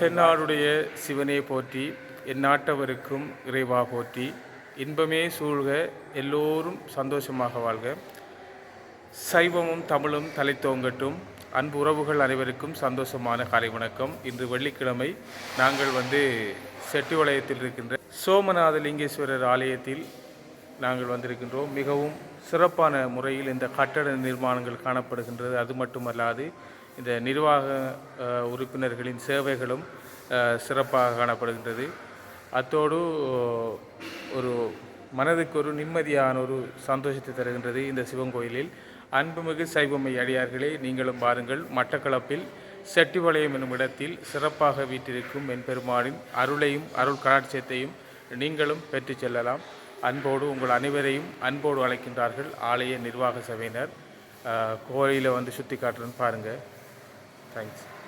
தென்னாடுடைய சிவனே போற்றி என் நாட்டவருக்கும் இறைவா போற்றி இன்பமே சூழ்க எல்லோரும் சந்தோஷமாக வாழ்க. சைவமும் தமிழும் தலைத்தோங்கட்டும் அன்பு உறவுகள் அனைவருக்கும் சந்தோஷமான காலை வணக்கம். இன்று வெள்ளிக்கிழமை நாங்கள் வந்து செட்டிவளையத்தில் இருக்கின்ற சோமநாத லிங்கேஸ்வரர் ஆலயத்தில் நாங்கள் வந்திருக்கின்றோம். மிகவும் சிறப்பான முறையில் இந்த கட்டட நிர்மாணங்கள் காணப்படுகின்றது. அது மட்டுமல்லாது இந்த நிர்வாக உறுப்பினர்களின் சேவைகளும் சிறப்பாக காணப்படுகின்றது. அத்தோடு ஒரு மனதுக்கு ஒரு நிம்மதியான ஒரு சந்தோஷத்தை தருகின்றது இந்த சிவன் கோயிலில். அன்புமிகு சைவமை அடியார்களே நீங்களும் பாருங்கள் மட்டக்களப்பில் செட்டிவளையம் என்னும் இடத்தில் சிறப்பாக வீட்டிருக்கும் எம்பெருமானின் அருளையும் அருள் கடாட்சியத்தையும் நீங்களும் பெற்றுச் செல்லலாம். அன்போடு உங்கள் அனைவரையும் அன்போடு அழைக்கின்றார்கள் ஆலய நிர்வாக சபையினர். கோயிலை வந்து சுற்றி காட்டுறேன்னு பாருங்கள் Thanks.